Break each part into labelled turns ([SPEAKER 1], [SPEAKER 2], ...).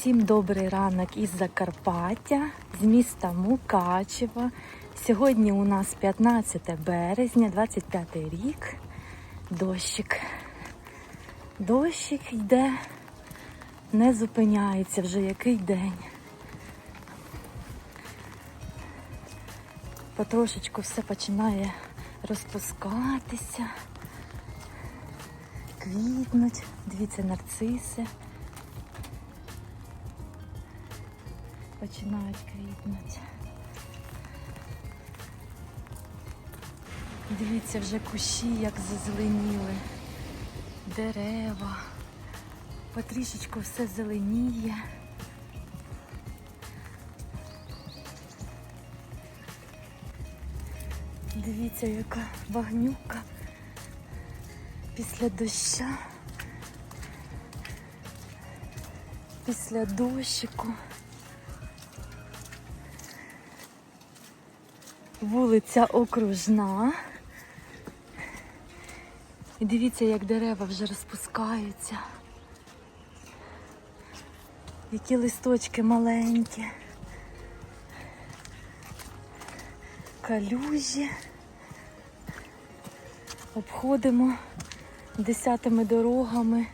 [SPEAKER 1] Всім добрий ранок із Закарпаття, з міста Мукачева. Сьогодні у нас 15 березня, 25 рік. Дощик. Дощик йде, не зупиняється вже який день. Потрошечку все починає розпускатися, квітнуть. Дивіться, нарциси. Починають квітнути. Дивіться, вже кущі як зазеленіли, дерева, потрішечку все зеленіє. Дивіться, яка вогнюка після доща, після дощику. Вулиця окружна. І дивіться, як дерева вже розпускаються. Які листочки маленькі. Калюжі. Обходимо десятими дорогами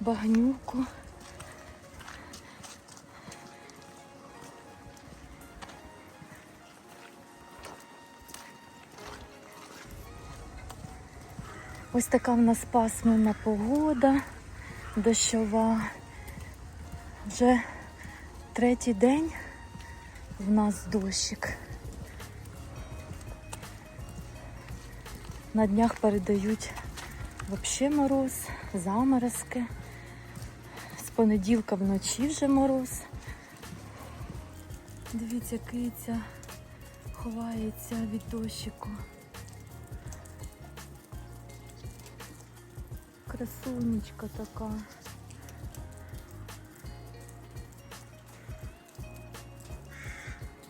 [SPEAKER 1] багнюку. Ось така в нас пасмурна погода, дощова. Вже третій день в нас дощик. На днях передають взагалі мороз, заморозки. З понеділка вночі вже мороз. Дивіться, киця ховається від дощику. Красунечка така.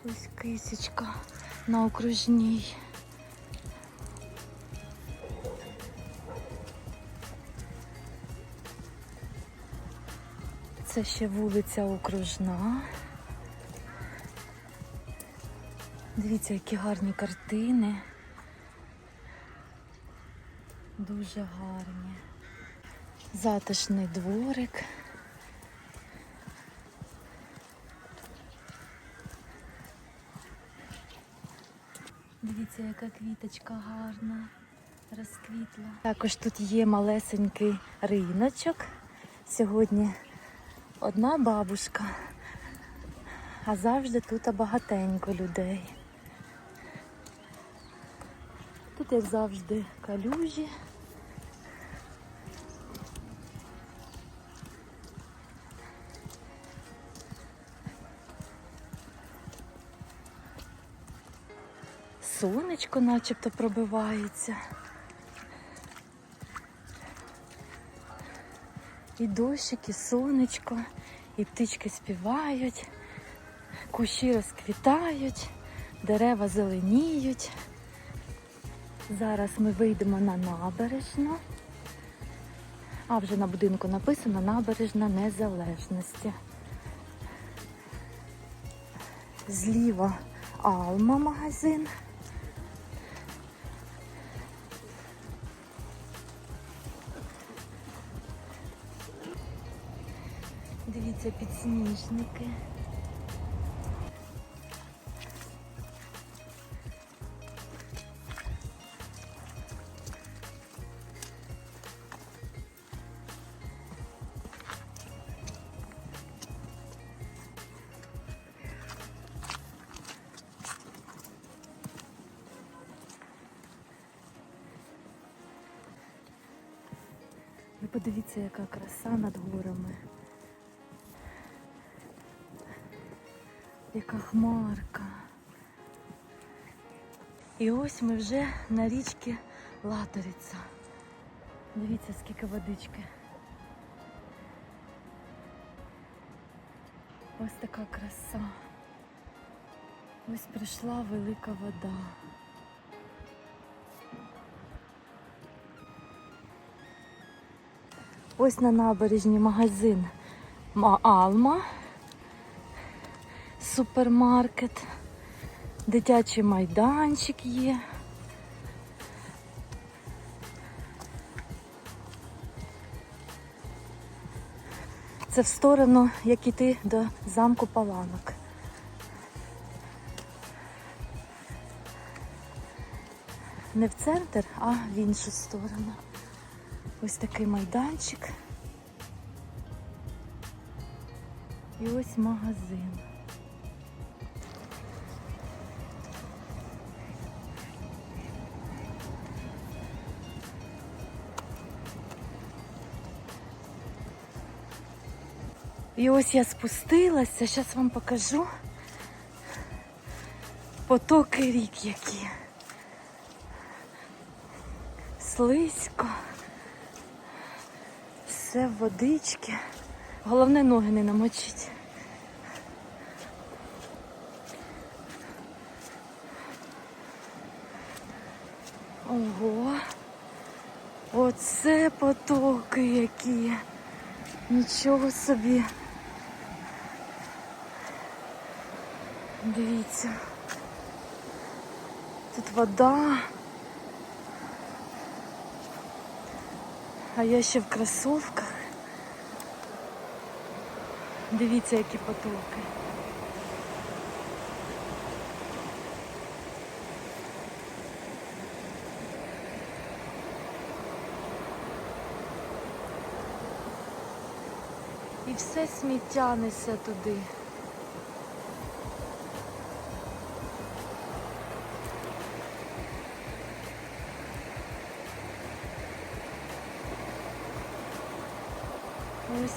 [SPEAKER 1] Ось кисечка на окружній. Це ще вулиця окружна. Дивіться, які гарні картини. Дуже гарні. Затишний дворик. Дивіться, яка квіточка гарна, розквітла. Також тут є малесенький риночок. Сьогодні одна бабушка, а завжди тут багатенько людей. Тут, як завжди, калюжі. Сонечко начебто пробивається. І дощик, і сонечко, і птички співають, кущі розквітають, дерева зеленіють. Зараз ми вийдемо на набережну. А вже на будинку написано Набережна Незалежності. Зліва Алма магазин. Дивіться, підсніжники. Яка хмарка. І ось ми вже на річці Латориця. Дивіться, скільки водички. Ось така краса. Ось прийшла велика вода. Ось на набережні магазин Ма- Алма. Супермаркет, дитячий майданчик є. Це в сторону, як іти до замку Паланок. Не в центр, а в іншу сторону. Ось такий майданчик. І ось магазин. І ось я спустилася, зараз вам покажу потоки рік які. Слизько. Все в водички. Головне ноги не намочить. Ого. Оце потоки які. Нічого собі. Дивіться. Тут вода. А я ще в кросовках. Дивіться, які потоки. І все сміття несе туди.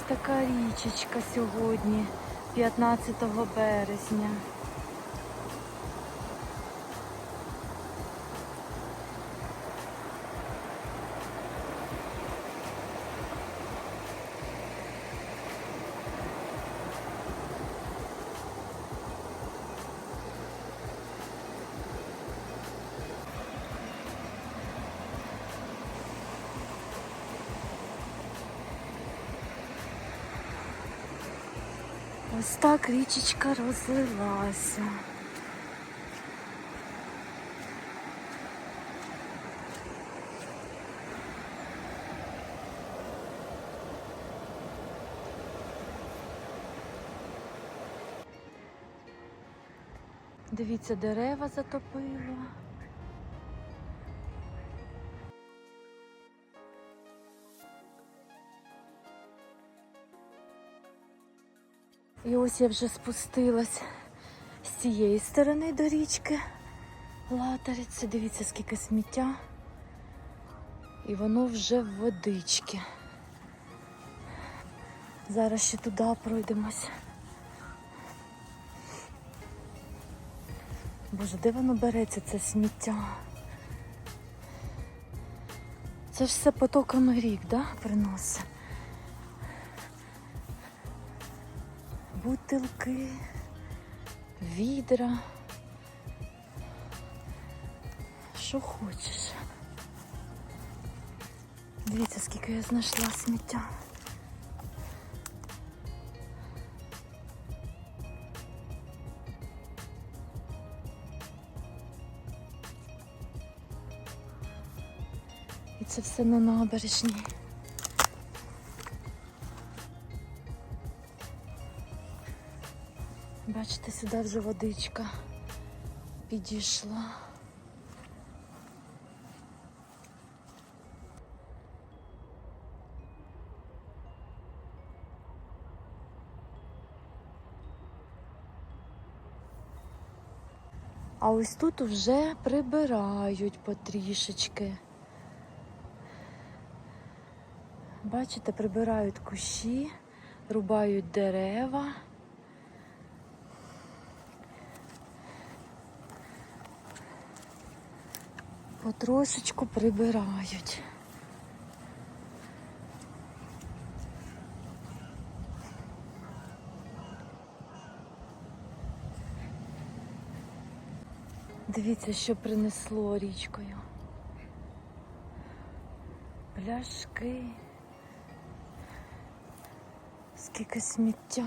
[SPEAKER 1] Така річечка сьогодні, 15 березня. Ось так річечка розлилася. Дивіться, дерева затопило. І ось я вже спустилась з цієї сторони до річки Латариця. Дивіться, скільки сміття. І воно вже в водички. Зараз ще туди пройдемось. Боже, де воно береться, це сміття? Це ж все потоками рік, да, приносить? Бутилки, відра. Що хочеш. Дивіться, скільки я знайшла сміття. І це все на набережній. Бачите, сюди вже водичка підійшла. А ось тут вже прибирають потрішечки. Бачите, прибирають кущі, рубають дерева. Потрошечку прибирають. Дивіться, що принесло річкою. Пляшки. Скільки сміття.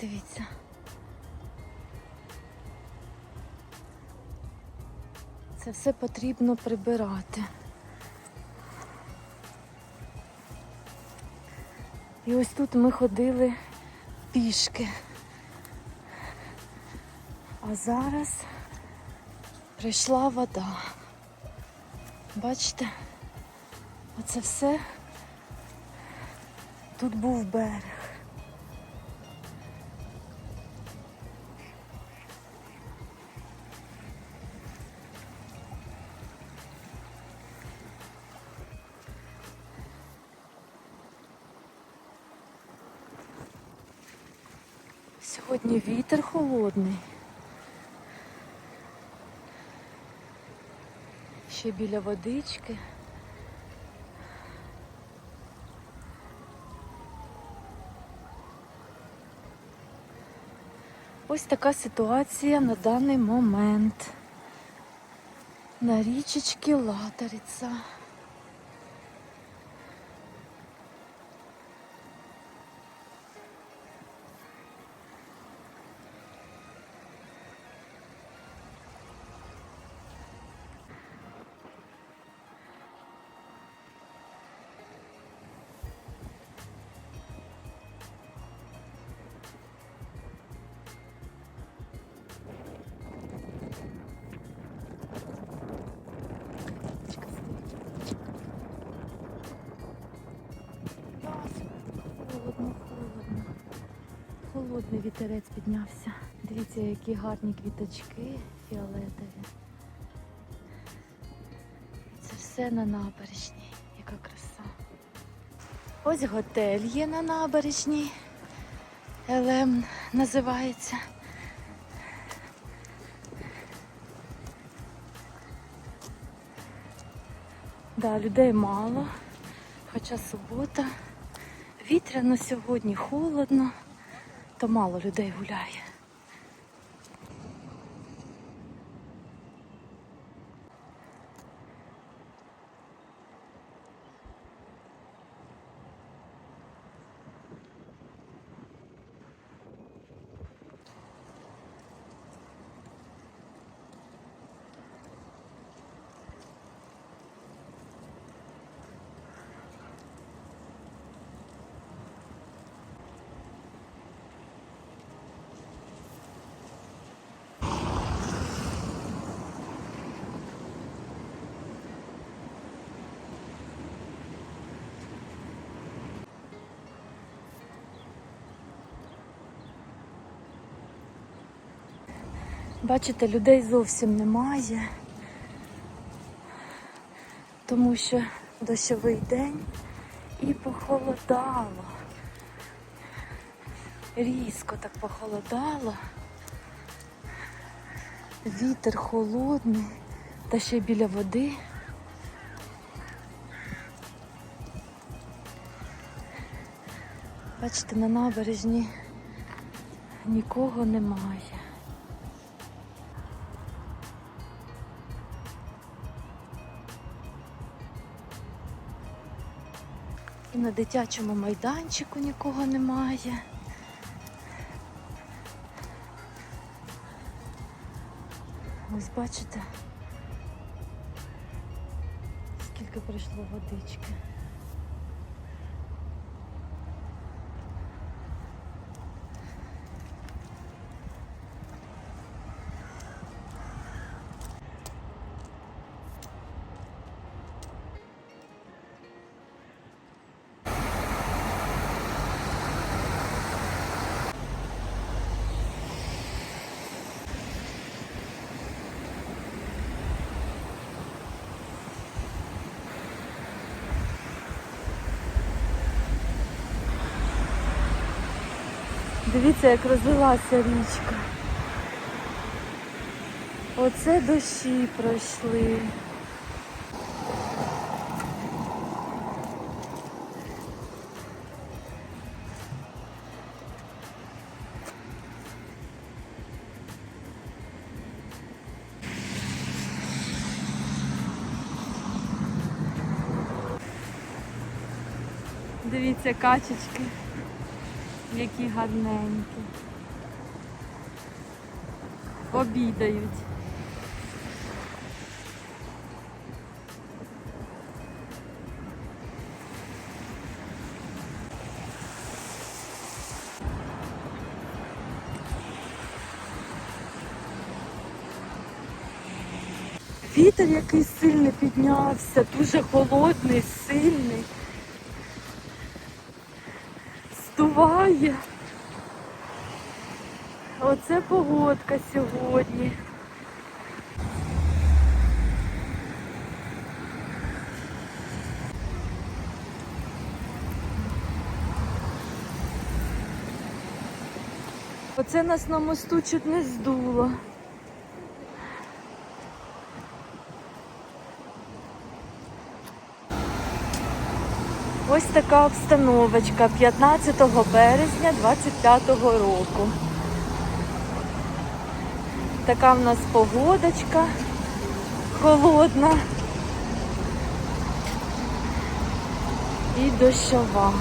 [SPEAKER 1] Дивіться. Це все потрібно прибирати. І ось тут ми ходили пішки. А зараз прийшла вода. Бачите? Оце все тут був берег. Сьогодні вітер холодний. Ще біля водички. Ось така ситуація на даний момент. На річечці Латериця. Холодний вітерець піднявся. Дивіться, які гарні квіточки фіолетові. Це все на набережній. Яка краса. Ось готель є на набережній. Елем називається. Да, людей мало, хоча субота. Вітряно сьогодні, холодно, то мало людей гуляє. Бачите, людей зовсім немає, тому що дощовий день і похолодало. Різко так похолодало. Вітер холодний, та ще біля води. Бачите, на набережні нікого немає. На дитячому майданчику нікого немає. Ось бачите, скільки прийшло водички. Дивіться, як розлилася річка. Оце дощі пройшли. Дивіться, качечки, які гарненькі. обідають. Вітер який сильний піднявся, дуже холодний, сильний. Здуває. Оце погодка сьогодні. Оце нас на мосту чуть не здуло. Ось така обстановочка 15 березня 25 року. Така в нас погодочка холодна і дощова.